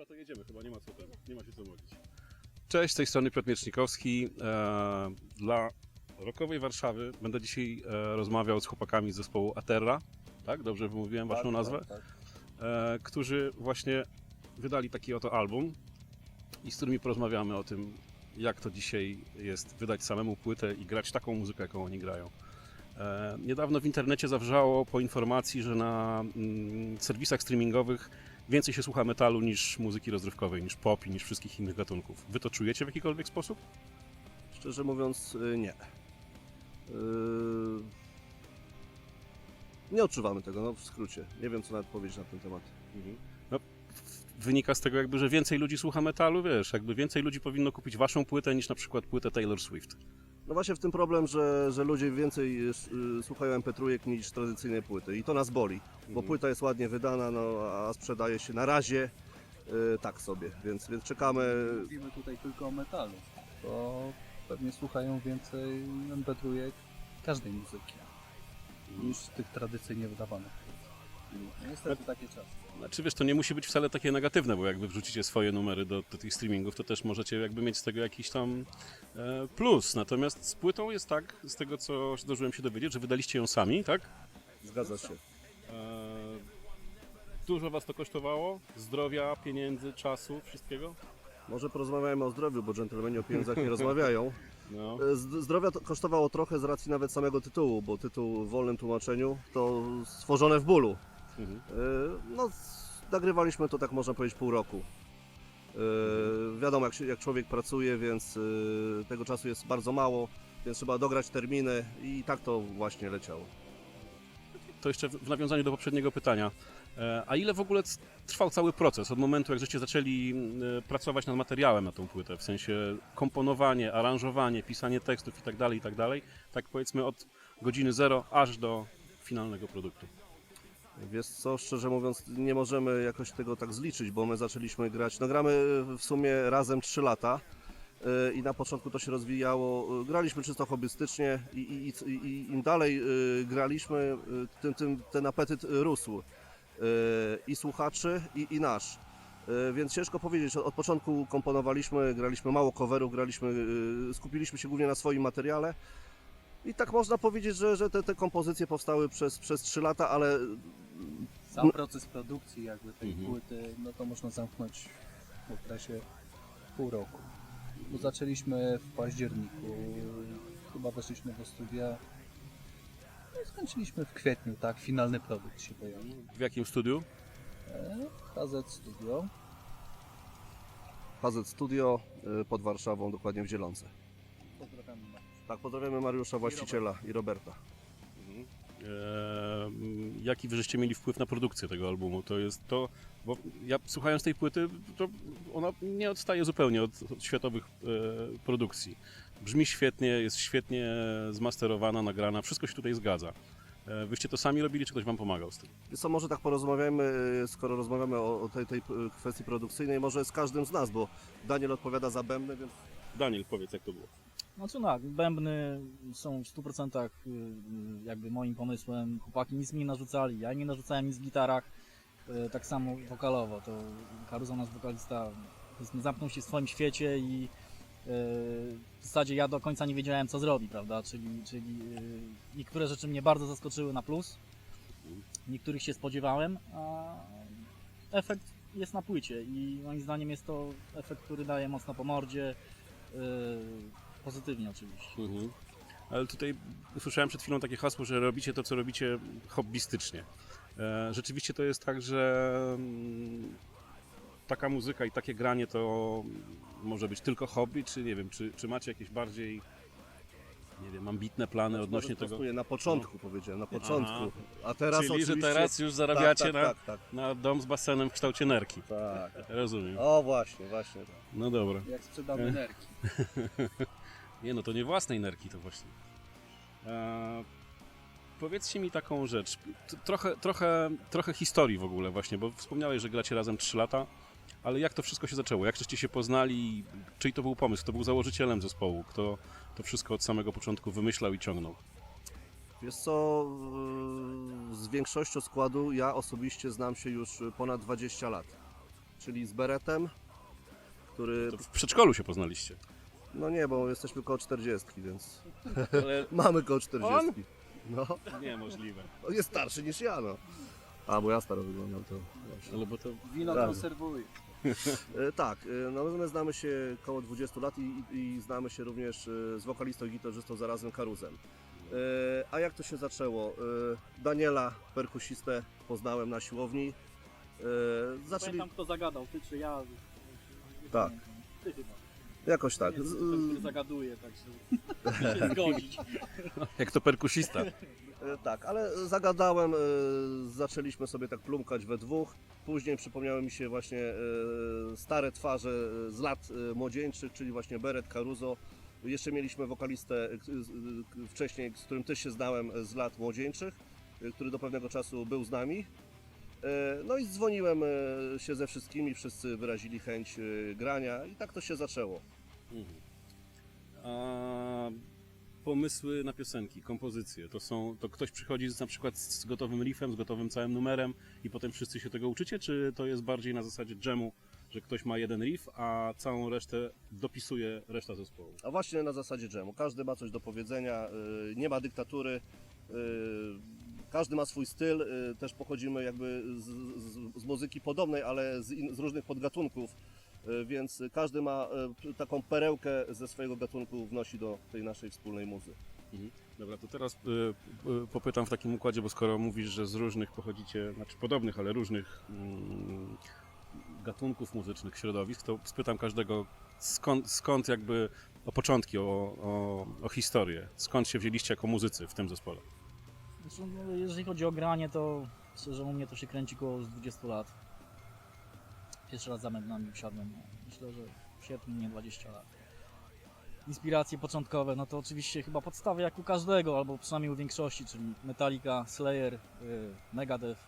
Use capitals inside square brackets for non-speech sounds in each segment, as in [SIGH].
Dobra, to jedziemy, chyba nie ma co, nie ma się co mówić. Cześć, z tej strony Piotr Miecznikowski. E, dla Rokowej Warszawy będę dzisiaj e, rozmawiał z chłopakami z zespołu Aterra, tak? Dobrze wymówiłem waszą Tak, nazwę? tak, tak. E, którzy właśnie wydali taki oto album i z którymi porozmawiamy o tym, jak to dzisiaj jest wydać samemu płytę i grać taką muzykę, jaką oni grają. Niedawno w internecie zawrzało po informacji, że na mm, serwisach streamingowych więcej się słucha metalu niż muzyki rozrywkowej, niż pop i niż wszystkich innych gatunków. Wy to czujecie w jakikolwiek sposób? Szczerze mówiąc, y, nie. Yy, Nie odczuwamy tego, no w skrócie. Nie wiem, co nawet powiedzieć na ten temat. No, w- wynika z tego jakby, że więcej ludzi słucha metalu, wiesz, jakby więcej ludzi powinno kupić waszą płytę niż na przykład płytę Taylor Swift. No właśnie w tym problem, że, że ludzie więcej y, słuchają MP3 niż tradycyjnej płyty i to nas boli, bo Mhm. płyta jest ładnie wydana, no, a sprzedaje się na razie y, tak sobie, więc, więc czekamy. Mówimy tutaj tylko o metalu, bo pewnie słuchają więcej MP3 każdej muzyki niż tych tradycyjnie wydawanych. No, Niestety takie czasy. Znaczy wiesz, to nie musi być wcale takie negatywne, bo jak wy wrzucicie swoje numery do, do tych streamingów, to też możecie jakby mieć z tego jakiś tam e, plus. Natomiast z płytą jest tak, z tego co zdążyłem się dowiedzieć, że wydaliście ją sami, tak? Zgadza się. E, dużo was to kosztowało? Zdrowia, pieniędzy, czasu, wszystkiego? Może porozmawiajmy o zdrowiu, bo dżentelmeni o pieniądzach nie rozmawiają. [LAUGHS] No. E, Zdrowia to kosztowało trochę z racji nawet samego tytułu, bo tytuł w wolnym tłumaczeniu to stworzone w bólu. Mhm. E, No, nagrywaliśmy to tak można powiedzieć pół roku. E, Wiadomo, jak, jak człowiek pracuje, więc e, tego czasu jest bardzo mało, więc trzeba dograć terminy i tak to właśnie leciało. To jeszcze w nawiązaniu do poprzedniego pytania. A ile w ogóle trwał cały proces od momentu, jak żeście zaczęli pracować nad materiałem na tą płytę? W sensie komponowanie, aranżowanie, pisanie tekstów i tak dalej, i tak. Tak powiedzmy od godziny zero aż do finalnego produktu. Wiesz co, szczerze mówiąc, nie możemy jakoś tego tak zliczyć, bo my zaczęliśmy grać, no gramy w sumie razem 3 lata yy, i na początku to się rozwijało, yy, graliśmy czysto hobbystycznie i, i, i, i im dalej yy, graliśmy, tym, tym ten apetyt rósł i słuchaczy i, i nasz. Więc ciężko powiedzieć, od początku komponowaliśmy, graliśmy mało coverów, graliśmy, skupiliśmy się głównie na swoim materiale i tak można powiedzieć, że, że te, te kompozycje powstały przez, przez 3 lata, ale Sam proces produkcji jakby tej Mhm. płyty, no to można zamknąć w okresie pół roku. Bo zaczęliśmy w październiku, chyba weszliśmy do studia no i skończyliśmy w kwietniu, tak, finalny produkt się pojawił. W jakim studiu? E, KZ Studio. HZ Studio y, pod Warszawą, dokładnie w Zielonce. Pozdrawiam. Tak, pozdrawiamy Mariusza, właściciela i Roberta. E, jaki wy żeście mieli wpływ na produkcję tego albumu? To jest to, bo ja słuchając tej płyty, to ona nie odstaje zupełnie od, od światowych e, produkcji. Brzmi świetnie, jest świetnie zmasterowana, nagrana, wszystko się tutaj zgadza. E, wyście to sami robili, czy ktoś wam pomagał z tym? Co może tak porozmawiajmy, y, skoro rozmawiamy o, o tej, tej kwestii produkcyjnej, może z każdym z nas, bo Daniel odpowiada za bębny, więc Daniel, powiedz jak to było. Znaczy tak, bębny są w 100% y, y, jakby moim pomysłem. Chłopaki nic mi nie narzucali, ja nie narzucałem nic w gitarach. Y, Tak samo wokalowo, to Karuza, nasz wokalista, zamknął się w swoim świecie i w zasadzie ja do końca nie wiedziałem co zrobi, prawda? Czyli, czyli niektóre rzeczy mnie bardzo zaskoczyły na plus, niektórych się spodziewałem, a efekt jest na płycie i moim zdaniem jest to efekt, który daje mocno po mordzie. Pozytywnie oczywiście. Mhm. Ale tutaj usłyszałem przed chwilą takie hasło, że robicie to, co robicie hobbystycznie. E, Rzeczywiście to jest tak, że mm, taka muzyka i takie granie to może być tylko hobby, czy nie wiem, czy, czy macie jakieś bardziej nie wiem, ambitne plany odnośnie może tego? na początku powiedziałem, na początku. A teraz Czyli, że oczywiście... teraz już zarabiacie tak, na, tak, tak, na dom z basenem w kształcie nerki. tak, tak. Rozumiem. O właśnie, właśnie. tak. No dobra. Jak sprzedamy energii. [LAUGHS] Nie no, to nie własnej nerki to właśnie. E, powiedzcie mi taką rzecz. Trochę, trochę, trochę historii w ogóle właśnie, bo wspomniałeś, że gracie razem 3 lata, ale jak to wszystko się zaczęło? Jak żeście się poznali? Czyj to był pomysł? Kto był założycielem zespołu? Kto to wszystko od samego początku wymyślał i ciągnął? Wiesz co, z większością składu ja osobiście znam się już ponad 20 lat. czyli z Beretem, który, To w przedszkolu się poznaliście. No nie, bo jesteśmy koło 40, więc [LAUGHS] Ale [LAUGHS] mamy koło 40. No, niemożliwe. [LAUGHS] on jest starszy niż ja, no. A, bo ja staro wyglądam, to dobrze. Ale bo to Wino Razem. konserwuje. E, Tak, e, no my znamy się około 20 lat i, i, i znamy się również e, z wokalistą i gitarzystą zarazem Karuzem. E, A jak to się zaczęło? E, Daniela, perkusistę, poznałem na siłowni. E, Zaczęli Pamiętam kto zagadał, ty czy ja. Tak. Ty chyba. Jakoś tak. Nie, ten, który zagaduje, tak się, [LAUGHS] się zgodzić. jak to perkusista. E, Tak, ale zagadałem, e, zaczęliśmy sobie tak plumkać we dwóch. Później przypomniały mi się właśnie e, stare twarze z lat młodzieńczych, czyli właśnie Beret, Caruso. Jeszcze mieliśmy wokalistę wcześniej, z którym też się znałem z lat młodzieńczych, który do pewnego czasu był z nami. E, No i dzwoniłem e, się ze wszystkimi, wszyscy wyrazili chęć e, grania i tak to się zaczęło. Mhm. A pomysły na piosenki, kompozycje, to są, to ktoś przychodzi z, na przykład z gotowym riffem, z gotowym całym numerem i potem wszyscy się tego uczycie, czy to jest bardziej na zasadzie jamu, że ktoś ma jeden riff, a całą resztę dopisuje reszta zespołu? A właśnie na zasadzie dżemu. Każdy ma coś do powiedzenia, nie ma dyktatury, każdy ma swój styl, y, też pochodzimy jakby z, z, z muzyki podobnej, ale z, in, z różnych podgatunków, y, więc każdy ma y, taką perełkę ze swojego gatunku wnosi do tej naszej wspólnej muzy. Dobra, to teraz y, y, popytam w takim układzie, bo skoro mówisz, że z różnych pochodzicie, znaczy podobnych, ale różnych mm, gatunków muzycznych, środowisk, to spytam każdego, skąd, skąd jakby o początki, o, o, o historię, skąd się wzięliście jako muzycy w tym zespole? No, jeżeli chodzi o granie, to szczerze u mnie to się kręci koło z 20 lat. Pierwszy raz zamek na mnie wsiadłem. no, Myślę, że w sierpniu nie 20 lat. Inspiracje początkowe, no to oczywiście chyba podstawy jak u każdego, albo przynajmniej u większości, czyli Metallica, Slayer, y, Megadeth,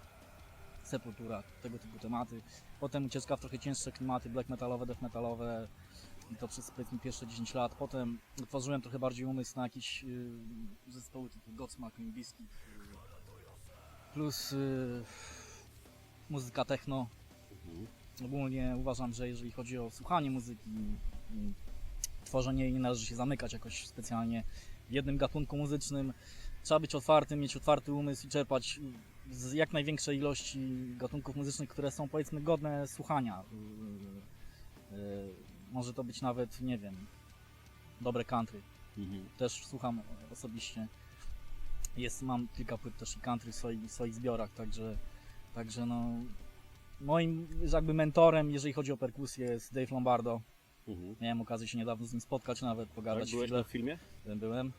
Sepultura, tego typu tematy. Potem ucieczka w trochę cięższe klimaty, black metalowe, death metalowe i to przez powiedzmy pierwsze 10 lat. Potem otworzyłem trochę bardziej umysł na jakieś y, zespoły typu Godsmack, Limp Bizkit, y, plus y, muzyka techno. Ogólnie uważam, że jeżeli chodzi o słuchanie muzyki, i tworzenie jej nie należy się zamykać jakoś specjalnie w jednym gatunku muzycznym. Trzeba być otwartym, mieć otwarty umysł i czerpać z jak największej ilości gatunków muzycznych, które są powiedzmy godne słuchania. Y, y, Może to być nawet, nie wiem, dobre country. Też słucham osobiście. Jest, mam kilka płyt też i country w swoich, w swoich zbiorach, także, także no, moim jakby mentorem, jeżeli chodzi o perkusję, jest Dave Lombardo. Mhm. Miałem okazję się niedawno z nim spotkać, nawet Tak, pogadać byłeś chwilę. na filmie? Byłem, byłem. Y,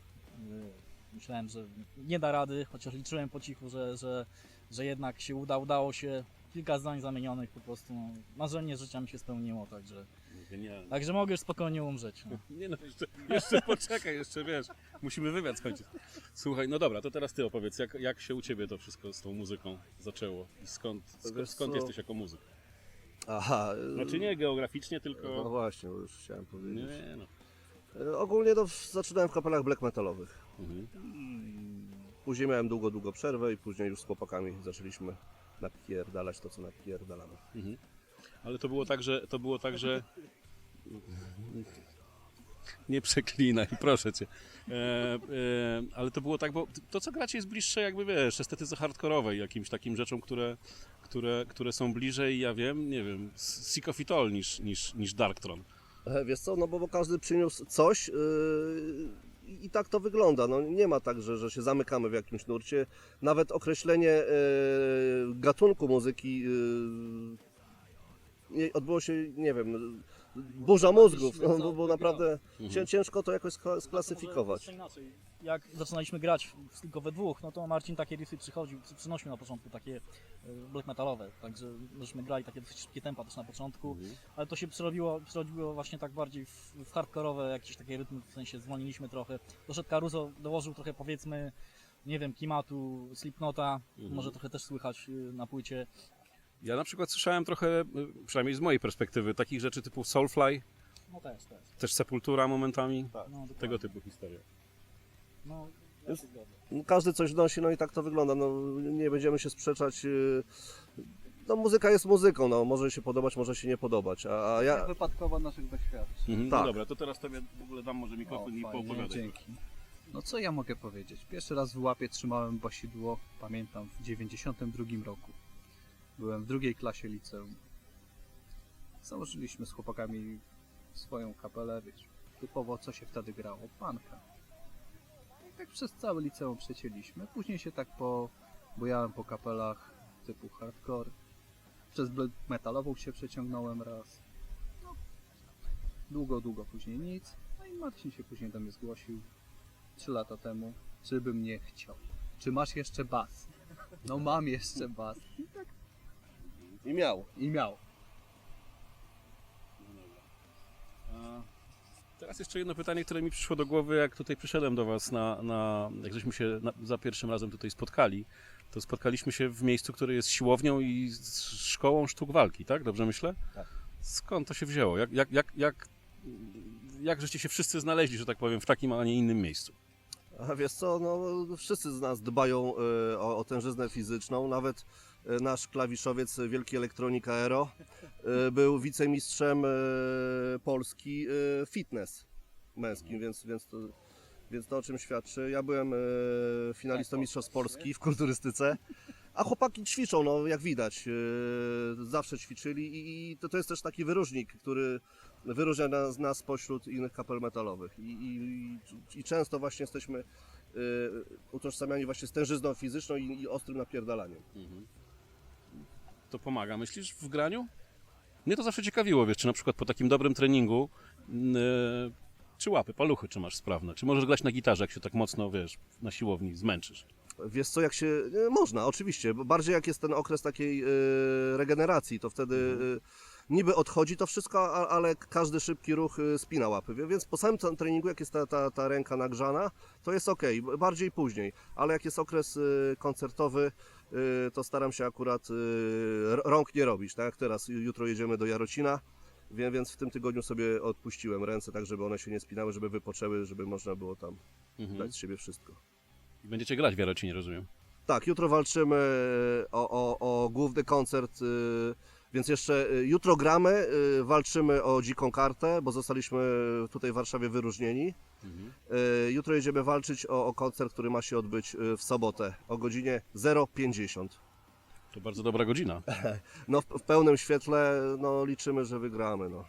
Myślałem, że nie da rady, chociaż liczyłem po cichu, że, że, że jednak się uda, udało się. Kilka zdań zamienionych po prostu. No, marzenie życia mi się spełniło, także, Genialnie. także mogę już spokojnie umrzeć. No. [LAUGHS] Nie no, jeszcze, jeszcze poczekaj, jeszcze wiesz, musimy wywiad skończyć. Słuchaj, no dobra, to teraz ty opowiedz, jak, jak się u ciebie to wszystko z tą muzyką zaczęło i skąd, skąd, Wiesz skąd co? jesteś jako muzyk? Aha, Znaczy nie geograficznie, no tylko... właśnie, bo już chciałem powiedzieć. Nie, no. Y, Ogólnie to w- zaczynałem w kapelach black metalowych. Mhm. Później miałem długo, długo przerwę i później już z chłopakami zaczęliśmy napierdalać to, co napierdalamy. Mhm. Ale to było tak, że to było tak, że nie przeklinaj, proszę cię. E, e, ale to było tak, bo to co gracie jest bliższe jakby wiesz, estetyce hardkorowej, jakimś takim rzeczom, które, które, które są bliżej, ja wiem, nie wiem, Sick of It All niż, niż, niż Darktron. E, Wiesz co, no bo bo każdy przyniósł coś yy, i tak to wygląda. No nie ma tak, że, że się zamykamy w jakimś nurcie. Nawet określenie yy, gatunku muzyki yy, nie, odbyło się, nie wiem, burza mózgów, no, bo, bo naprawdę cię, ciężko to jakoś skla- sklasyfikować. Może jeszcze inaczej. Jak zaczynaliśmy grać w- tylko we dwóch, no to Marcin takie riffy przychodził, przy- przynosił na początku takie e, black metalowe, także myśmy grali takie dosyć szybkie tempa też na początku, ale to się przerobiło, przerobiło właśnie tak bardziej w, w hardkorowe jakieś takie rytmy, w sensie zwolniliśmy trochę. Doszedł Caruso, dołożył trochę powiedzmy, nie wiem, klimatu Slipknota, Mhm. może trochę też słychać y, na płycie. Ja na przykład słyszałem trochę, y, przynajmniej z mojej perspektywy, takich rzeczy typu Soulfly, No też, też. też Sepultura momentami, No, dokładnie. tego typu historie. No, ja się zgodzę. No, Każdy coś wnosi, no i tak to wygląda. No, nie będziemy się sprzeczać. yy, no muzyka jest muzyką, no może się podobać, może się nie podobać, a, a ja... Wypadkowa naszych doświadczeń. Mhm. Tak. No dobra, to teraz tobie w ogóle dam może mikrofon O, i poopowiadaj. dzięki. No co ja mogę powiedzieć? Pierwszy raz w łapie trzymałem basidło, pamiętam, w 92 roku. Byłem w drugiej klasie liceum. Założyliśmy z chłopakami swoją kapelę, wiesz, typowo co się wtedy grało? Panka. I tak przez całe liceum przecięliśmy. Później się tak po bujałem po kapelach typu hardcore. Przez metalową się przeciągnąłem raz. No, długo, długo później nic. No i Marcin się później do mnie zgłosił trzy lata temu, czy bym nie chciał. Czy masz jeszcze bas? No mam jeszcze bas. I miał. I miał. A Teraz jeszcze jedno pytanie, które mi przyszło do głowy, jak tutaj przyszedłem do Was, na, na, jak żeśmy się na, za pierwszym razem tutaj spotkali, to spotkaliśmy się w miejscu, które jest siłownią i szkołą sztuk walki, tak? Dobrze myślę? Tak. Skąd to się wzięło? Jak, jak, jak, jak, jak żeście się wszyscy znaleźli, że tak powiem, w takim, a nie innym miejscu? A wiesz co, no wszyscy z nas dbają e, o, o tężyznę fizyczną, nawet e, nasz klawiszowiec e, Wielki Elektronik Aero e, był wicemistrzem e, Polski e, fitness męskim, więc, więc, to, więc to o czym świadczy. Ja byłem e, finalistą Mistrzostw Polski w kulturystyce, a chłopaki ćwiczą, no jak widać, e, zawsze ćwiczyli i, i to, to jest też taki wyróżnik, który wyróżnia nas, nas spośród innych kapel metalowych. I, i, i często właśnie jesteśmy y, utożsamiani właśnie z tężyzną fizyczną i, i ostrym napierdalaniem. To pomaga, myślisz, w graniu? Mnie to zawsze ciekawiło, wiesz, czy na przykład po takim dobrym treningu, yy, czy łapy, paluchy, czy masz sprawne, czy możesz grać na gitarze, jak się tak mocno, wiesz, na siłowni zmęczysz. Wiesz co, jak się... y, Można, oczywiście, bardziej jak jest ten okres takiej y, regeneracji, to wtedy y, niby odchodzi to wszystko, ale każdy szybki ruch y, spina łapy. Więc po samym treningu, jak jest ta, ta, ta ręka nagrzana, to jest ok, bardziej później. Ale jak jest okres y, koncertowy, y, to staram się akurat rąk nie robić, tak jak teraz. Jutro jedziemy do Jarocina, więc w tym tygodniu sobie odpuściłem ręce, tak żeby one się nie spinały, żeby wypoczęły, żeby można było tam Mhm. dać z siebie wszystko. I będziecie grać w Jarocinie, rozumiem. Tak, jutro walczymy o, o, o główny koncert, więc jeszcze y, jutro gramy, y, walczymy o dziką kartę, bo zostaliśmy tutaj w Warszawie wyróżnieni. Y, Jutro jedziemy walczyć o, o koncert, który ma się odbyć w sobotę o godzinie 0.50. To bardzo dobra godzina. [LAUGHS] No w, w pełnym świetle no, liczymy, że wygramy. No.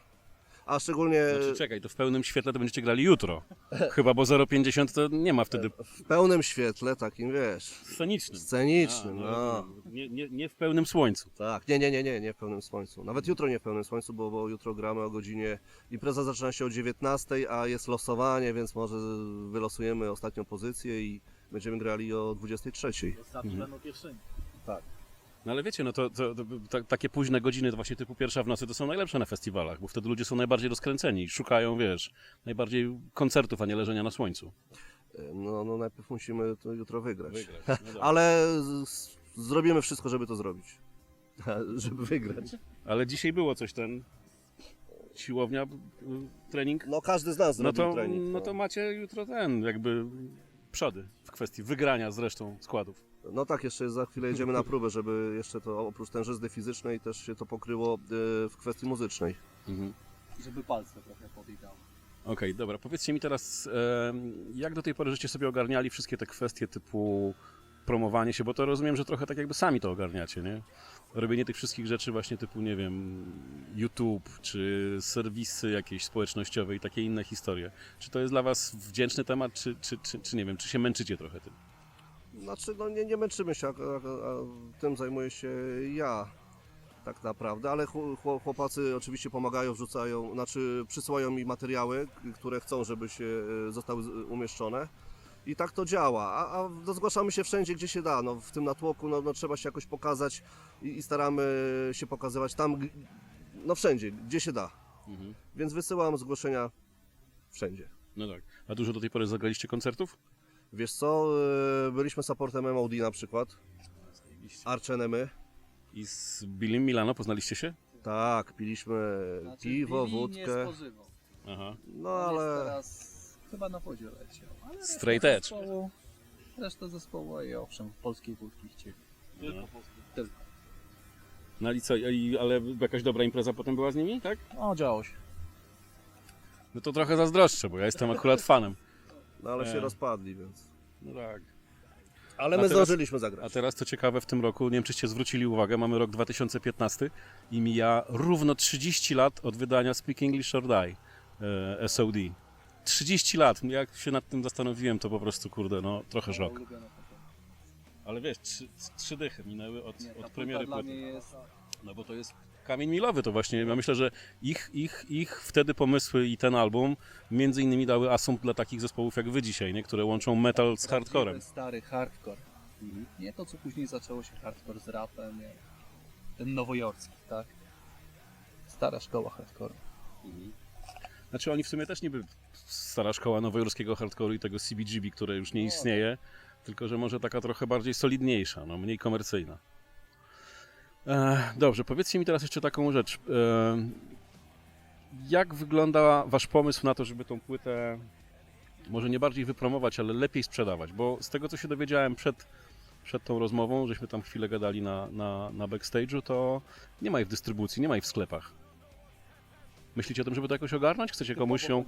A szczególnie Znaczy, czekaj, to w pełnym świetle to będziecie grali jutro. [LAUGHS] Chyba, bo 0,50 to nie ma wtedy w pełnym świetle, takim wiesz, scenicznym. scenicznym. A, No. rozumiem. Nie, nie, nie w pełnym słońcu. Tak, nie, nie, nie, nie, nie w pełnym słońcu. Nawet jutro nie w pełnym słońcu, bo, bo jutro gramy o godzinie. Impreza zaczyna się o 19, a jest losowanie, więc może wylosujemy ostatnią pozycję i będziemy grali o 23. Ostatni Mhm. będą pierwszymi. No ale wiecie, no to, to, to ta, takie późne godziny, to właśnie typu pierwsza w nocy, to są najlepsze na festiwalach, bo wtedy ludzie są najbardziej rozkręceni szukają, wiesz, najbardziej koncertów, a nie leżenia na słońcu. No, no najpierw musimy to jutro wygrać. Wygrać. No. [LAUGHS] Ale z, zrobimy wszystko, żeby to zrobić. [LAUGHS] żeby wygrać. Ale dzisiaj było coś, ten siłownia, y, trening. No każdy z nas No to, trening. no to macie jutro ten, jakby przody w kwestii wygrania zresztą składów. No tak, jeszcze za chwilę jedziemy na próbę, żeby jeszcze to oprócz tężyzny fizycznej też się to pokryło y, w kwestii muzycznej. Mhm. Żeby palce trochę pobiegały. Okej, dobra. Powiedzcie mi teraz, jak do tej pory żeście sobie ogarniali wszystkie te kwestie typu promowanie się, bo to rozumiem, że trochę tak jakby sami to ogarniacie, nie? Robienie tych wszystkich rzeczy właśnie typu, nie wiem, YouTube, czy serwisy jakieś społecznościowe i takie inne historie. Czy to jest dla was wdzięczny temat, czy, czy, czy, czy nie wiem, czy się męczycie trochę tym? Znaczy, no nie, nie męczymy się, a, a, a tym zajmuję się ja tak naprawdę, ale chł- chł- chłopacy oczywiście pomagają, wrzucają, znaczy przysyłają mi materiały, które chcą, żeby się e, zostały umieszczone. I tak to działa, a, a no, zgłaszamy się wszędzie, gdzie się da. No, w tym natłoku no, no, trzeba się jakoś pokazać i, i staramy się pokazywać tam, no wszędzie, gdzie się da. Mhm. Więc wysyłam zgłoszenia wszędzie. No tak. A dużo do tej pory zagraliście koncertów? Wiesz co, e, byliśmy supportem MOD na przykład, Arch Enemy. I z Billym Milano poznaliście się? Tak, piliśmy Znaczy, piwo, Billy nie wódkę. spożywał. Aha. No ale teraz chyba na wodzie leciał. Ale reszta Straight edge. Zespołu, reszta zespołu i owszem, polskiej wódki chcieli. Tylko Tylko. No i co, ale jakaś dobra impreza potem była z nimi, tak? No, działo się. No to trochę zazdroszczę, bo ja jestem akurat fanem. No ale się E. rozpadli, więc... No tak. Ale A my teraz- zdążyliśmy A zagrać. teraz co ciekawe, w tym roku, nie wiem czyście zwrócili uwagę, mamy rok 2015 i mija równo 30 lat od wydania Speak English or Die e, SOD. 30 lat. Jak się nad tym zastanowiłem, to po prostu, kurde, no trochę żok. Ale wiesz, trzy, trzy dychy minęły od, Nie, od premiery dla płyty. mnie jest No bo to jest kamień milowy to właśnie. Ja myślę, że ich, ich, ich wtedy pomysły i ten album między innymi dały asumpt dla takich zespołów jak wy dzisiaj, nie? które łączą metal z hardcorem. stary hardcore. Nie to, co później zaczęło się hardcore z rapem, nie. ten nowojorski, tak? Stara szkoła hardcore. Znaczy oni w sumie też niby stara szkoła nowojorskiego hardcore'u i tego CBGB, które już nie istnieje, tylko że może taka trochę bardziej solidniejsza, no mniej komercyjna. E, dobrze, powiedzcie mi teraz jeszcze taką rzecz. E, jak wygląda wasz pomysł na to, żeby tą płytę może nie bardziej wypromować, ale lepiej sprzedawać? Bo z tego, co się dowiedziałem przed, przed tą rozmową, żeśmy tam chwilę gadali na, na, na backstage'u, to nie ma jej w dystrybucji, nie ma jej w sklepach. Myślicie o tym, żeby to jakoś ogarnąć? Chcecie komuś ją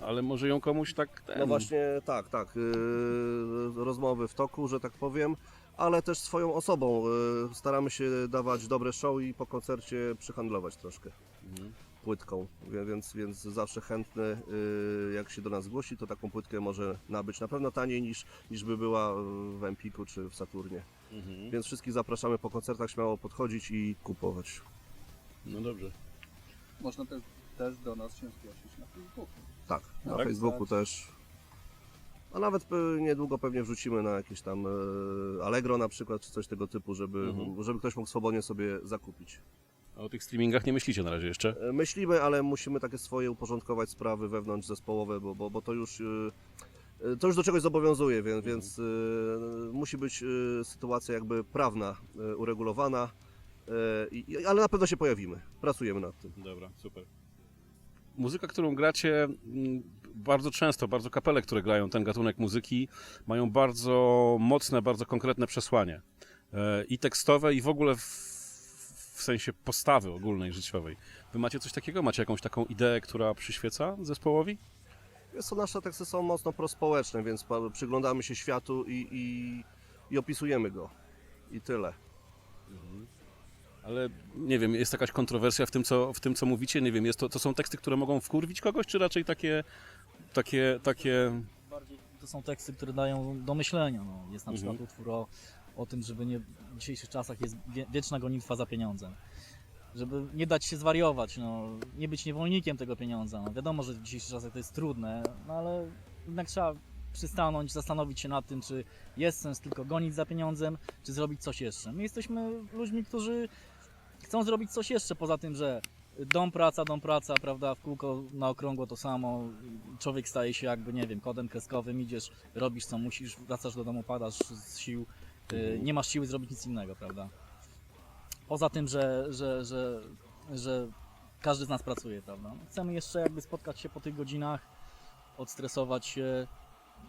ale może ją komuś tak. Ten... No właśnie tak, tak. Yy, rozmowy w toku, że tak powiem, ale też swoją osobą. Yy, staramy się dawać dobre show i po koncercie przyhandlować troszkę Mhm. płytką, więc, więc zawsze chętny, yy, jak się do nas zgłosi, to taką płytkę może nabyć na pewno taniej niż, niż by była w Empiku czy w Saturnie. Mhm. Więc wszystkich zapraszamy po koncertach śmiało podchodzić i kupować. No dobrze. Można też, też do nas się zgłosić na Facebooku. Tak, na Tak? Facebooku też. A nawet niedługo pewnie wrzucimy na jakieś tam e, Allegro na przykład, czy coś tego typu, żeby, Mhm. żeby ktoś mógł swobodnie sobie zakupić. A o tych streamingach nie myślicie na razie jeszcze? E, Myślimy, ale musimy takie swoje uporządkować sprawy wewnątrz zespołowe, bo, bo, bo to już e, to już do czegoś zobowiązuje, więc, Mhm. więc musi być sytuacja jakby prawna uregulowana, ale na pewno się pojawimy. Pracujemy nad tym. Dobra, super. Muzyka, którą gracie, mm, bardzo często, bardzo kapele, które grają ten gatunek muzyki, mają bardzo mocne, bardzo konkretne przesłanie. E, I tekstowe, i w ogóle w, w sensie postawy ogólnej, życiowej. Wy macie coś takiego? Macie jakąś taką ideę, która przyświeca zespołowi? Wiesz co, nasze teksty są mocno prospołeczne, więc przyglądamy się światu i, i, i opisujemy go. I tyle. Ale nie wiem, jest jakaś kontrowersja w tym, co, w tym, co mówicie? Nie wiem, jest to, to są teksty, które mogą wkurwić kogoś, czy raczej takie, takie, takie... Bardziej to są teksty, które dają do myślenia. No. Jest na Mhm. przykład utwór o, o tym, żeby nie, w dzisiejszych czasach jest wie, wieczna gonitwa za pieniądzem. Żeby nie dać się zwariować, no, nie być niewolnikiem tego pieniądza. No, wiadomo, że w dzisiejszych czasach to jest trudne, no, ale jednak trzeba przystanąć, zastanowić się nad tym, czy jest sens tylko gonić za pieniądzem, czy zrobić coś jeszcze. My jesteśmy ludźmi, którzy chcą zrobić coś jeszcze poza tym, że dom, praca, dom, praca, prawda, w kółko na okrągło to samo. Człowiek staje się jakby, nie wiem, kodem kreskowym, idziesz, robisz co musisz, wracasz do domu, padasz z sił, y, nie masz siły zrobić nic innego, prawda. Poza tym, że, że, że, że każdy z nas pracuje, prawda. Chcemy jeszcze jakby spotkać się po tych godzinach, odstresować się,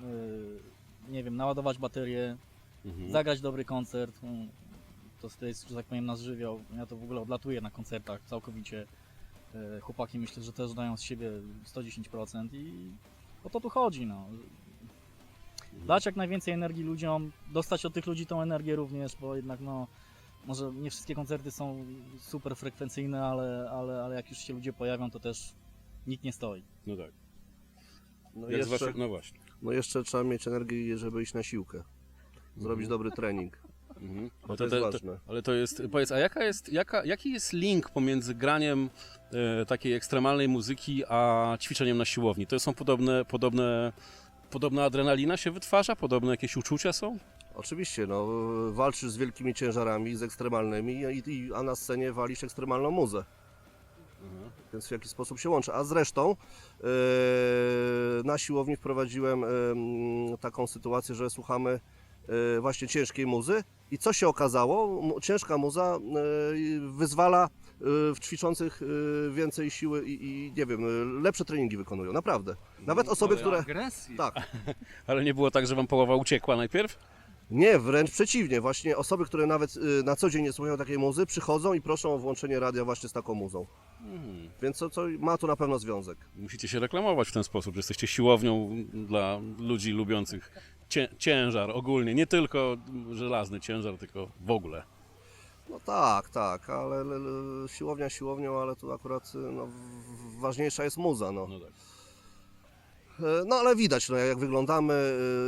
y, nie wiem, naładować baterię, Mhm. zagrać dobry koncert. To, to jest, że tak powiem, nasz żywioł. Ja to w ogóle odlatuję na koncertach całkowicie. E, Chłopaki myślę, że też dają z siebie 110% i o to tu chodzi. No. Dać jak najwięcej energii ludziom, dostać od tych ludzi tą energię również, bo jednak no, może nie wszystkie koncerty są super frekwencyjne, ale, ale, ale jak już się ludzie pojawią, to też nikt nie stoi. No tak. No, Jak jeszcze, no właśnie. no jeszcze trzeba mieć energię, żeby iść na siłkę. Zrobić dobry trening. Mhm. Bo to jest ważne. ale to jest, powiedz, a jaka jest, jaka, jaki jest link pomiędzy graniem e, takiej ekstremalnej muzyki, a ćwiczeniem na siłowni? To są podobne, podobne, podobna adrenalina się wytwarza? Podobne jakieś uczucia są? Oczywiście, no, walczysz z wielkimi ciężarami, z ekstremalnymi, i, i, a na scenie walisz ekstremalną muzę. Więc w jaki sposób się łączy. A zresztą e, na siłowni wprowadziłem mm, taką sytuację, że słuchamy właśnie ciężkiej muzy i co się okazało? Ciężka muza e, wyzwala e, w ćwiczących więcej siły i, i nie wiem, lepsze treningi wykonują, naprawdę. Nawet osoby, które... Agresji. Tak, [LAUGHS] Ale nie było tak, że wam połowa uciekła najpierw? Nie, wręcz przeciwnie. Właśnie osoby, które nawet y, na co dzień nie słuchają takiej muzy, przychodzą i proszą o włączenie radia właśnie z taką muzą. Mhm. Więc to, to ma tu na pewno związek. Musicie się reklamować w ten sposób, że jesteście siłownią dla ludzi lubiących ciężar ogólnie, nie tylko żelazny ciężar, tylko w ogóle. No tak, tak, ale l, l, siłownia siłownią, ale tu akurat no, ważniejsza jest muza. No. No tak. E, no ale widać, no, jak wyglądamy,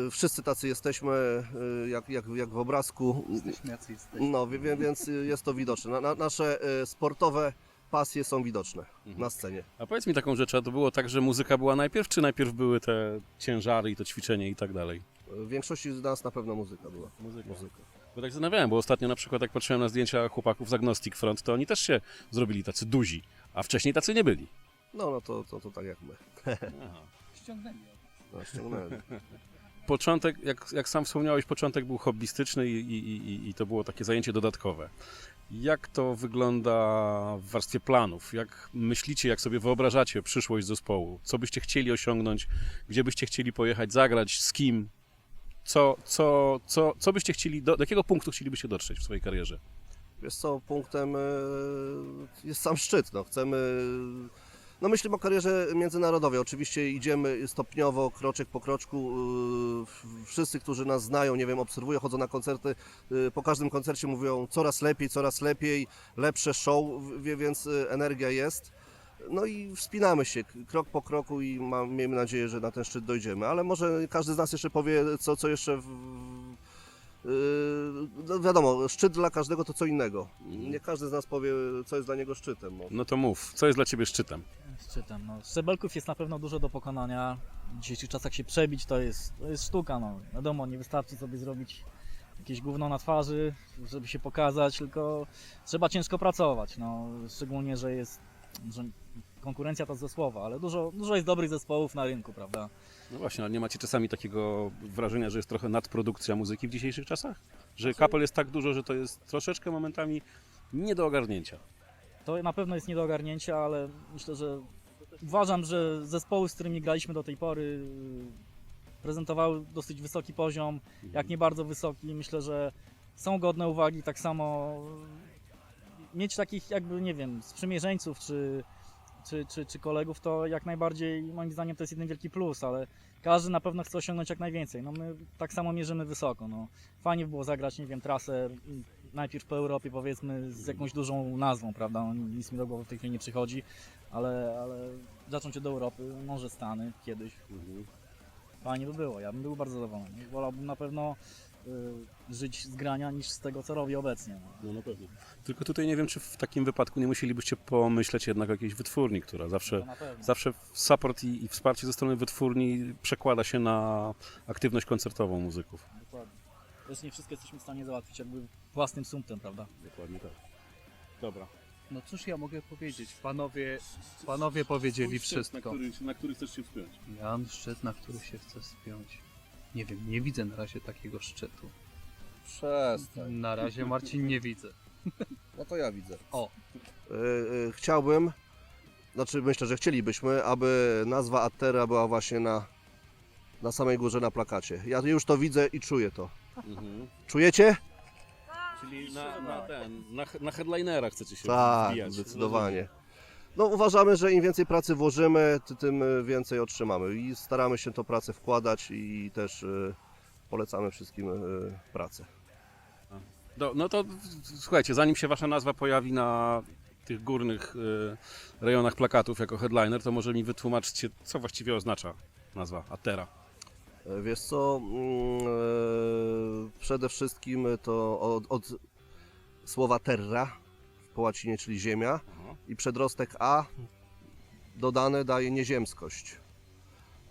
y, wszyscy tacy jesteśmy, y, jak, jak, jak w obrazku. Jesteśmy jacy jesteśmy. No, więc jest to widoczne. Na, na, nasze sportowe pasje są widoczne na scenie. A powiedz mi taką rzecz, a to było tak, że muzyka była najpierw, czy najpierw były te ciężary i to ćwiczenie i tak dalej? W większości z nas na pewno muzyka była. Muzyka. Muzyka. Bo tak zastanawiałem, bo ostatnio na przykład jak patrzyłem na zdjęcia chłopaków z Agnostic Front, to oni też się zrobili tacy duzi, a wcześniej tacy nie byli. No, no to, to, to tak jak my. Aha. Ściągnęli. No, ściągnęli. Początek, jak, jak sam wspomniałeś, początek był hobbystyczny i, i, i, i to było takie zajęcie dodatkowe. Jak to wygląda w warstwie planów? Jak myślicie, jak sobie wyobrażacie przyszłość zespołu? Co byście chcieli osiągnąć? Gdzie byście chcieli pojechać, zagrać? Z kim? Co, co, co, co byście chcieli, do, do jakiego punktu chcielibyście dotrzeć w swojej karierze? Wiesz co, punktem e, jest sam szczyt. No. Chcemy. No myślimy o karierze międzynarodowej. Oczywiście idziemy stopniowo, kroczek po kroczku. e, Wszyscy, którzy nas znają, nie wiem, obserwują, chodzą na koncerty, e, po każdym koncercie mówią coraz lepiej, coraz lepiej, lepsze show, więc energia jest. No i wspinamy się krok po kroku i mam, miejmy nadzieję, że na ten szczyt dojdziemy. Ale może każdy z nas jeszcze powie, co, co jeszcze w, Yy, no wiadomo, szczyt dla każdego to co innego. Nie każdy z nas powie, co jest dla niego szczytem. No. No to mów, co jest dla ciebie szczytem? Szczytem. No, szczebelków jest na pewno dużo do pokonania. W dzisiejszych czasach się przebić to jest, to jest sztuka. No. Wiadomo, nie wystarczy sobie zrobić jakieś gówno na twarzy, żeby się pokazać, tylko trzeba ciężko pracować. No. Szczególnie, że jest że konkurencja to ze słowa, ale dużo, dużo jest dobrych zespołów na rynku, prawda? No właśnie, ale nie macie czasami takiego wrażenia, że jest trochę nadprodukcja muzyki w dzisiejszych czasach? Że kapel jest tak dużo, że to jest troszeczkę momentami nie do ogarnięcia. To na pewno jest nie do ogarnięcia, ale myślę, że uważam, że zespoły, z którymi graliśmy do tej pory, y, prezentowały dosyć wysoki poziom, jak nie bardzo wysoki. Myślę, że są godne uwagi. Tak samo mieć takich jakby, nie wiem, sprzymierzeńców czy, czy, czy, czy kolegów, to jak najbardziej moim zdaniem to jest jeden wielki plus, ale każdy na pewno chce osiągnąć jak najwięcej. No my tak samo mierzymy wysoko. No. Fajnie by było zagrać, nie wiem, trasę najpierw po Europie powiedzmy z jakąś dużą nazwą, prawda? No, Nic mi do głowy w tej chwili nie przychodzi, ale, ale zacząć od Europy, może Stany kiedyś. Fajnie by było, ja bym był bardzo zadowolony. Wolałbym na pewno żyć z grania niż z tego, co robię obecnie. No. No na pewno. Tylko tutaj nie wiem, czy w takim wypadku nie musielibyście pomyśleć jednak o jakiejś wytwórni, która zawsze, na pewno. zawsze support i, i wsparcie ze strony wytwórni przekłada się na aktywność koncertową muzyków. Dokładnie. Też nie wszystko jesteśmy w stanie załatwić jakby własnym sumptem, prawda? Dokładnie tak. Dobra. No cóż ja mogę powiedzieć? Panowie, panowie powiedzieli wszystko. na który chcesz się wspiąć. Ja mam szczyt, na który się chcę spiąć. Nie wiem, nie widzę na razie takiego szczytu. Przestań. Na razie Marcin nie widzę. No to ja widzę. O. Y, y, chciałbym, znaczy myślę, że chcielibyśmy, aby nazwa Attera była właśnie na, na samej górze na plakacie. Ja już to widzę i czuję to. Mhm. Czujecie? Czyli na, na ten, na, na headlinera chcecie się Tak, wbijać. zdecydowanie. No uważamy, że im więcej pracy włożymy, ty- tym y, więcej otrzymamy i staramy się tą pracę wkładać i też y, polecamy wszystkim y, pracę. Do, no to słuchajcie, zanim się wasza nazwa pojawi na tych górnych rejonach plakatów jako headliner, to może mi wytłumaczcie, co właściwie oznacza nazwa Atera. E, Wiesz co, mm, e, przede wszystkim to od, od słowa terra po łacinie, czyli ziemia i przedrostek a dodane daje nieziemskość.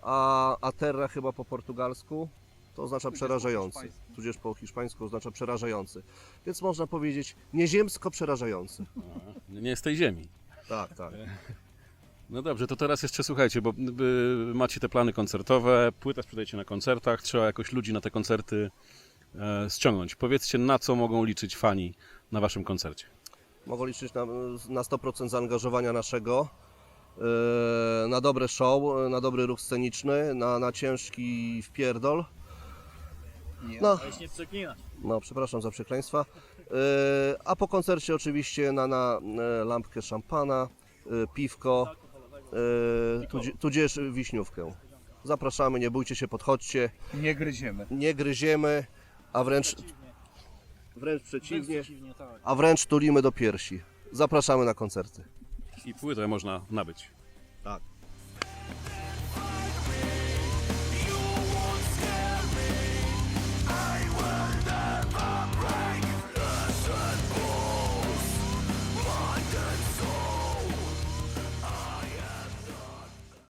A, a terra chyba po portugalsku to oznacza przerażający, tudzież po hiszpańsku oznacza przerażający. Więc można powiedzieć nieziemsko przerażający. Nie z tej ziemi. Tak, tak. [LAUGHS] No dobrze, to teraz jeszcze słuchajcie, bo y, macie te plany koncertowe, płytę sprzedajecie na koncertach, trzeba jakoś ludzi na te koncerty e, ściągnąć. Powiedzcie, na co mogą liczyć fani na waszym koncercie. Mogą liczyć na, na 100% zaangażowania naszego, e, na dobre show, na dobry ruch sceniczny, na, na ciężki wpierdol. Nie. No, nie przeklinać. no przepraszam za przekleństwa. E, A po koncercie oczywiście na, na e, lampkę szampana, piwko, tudzi- tudzież wiśniówkę. Zapraszamy, nie bójcie się, podchodźcie, Nie gryziemy. nie gryziemy, a wręcz Wręcz przeciwnie, przeciwnie, tak. a wręcz tulimy do piersi. Zapraszamy na koncerty. I płytę można nabyć. Tak.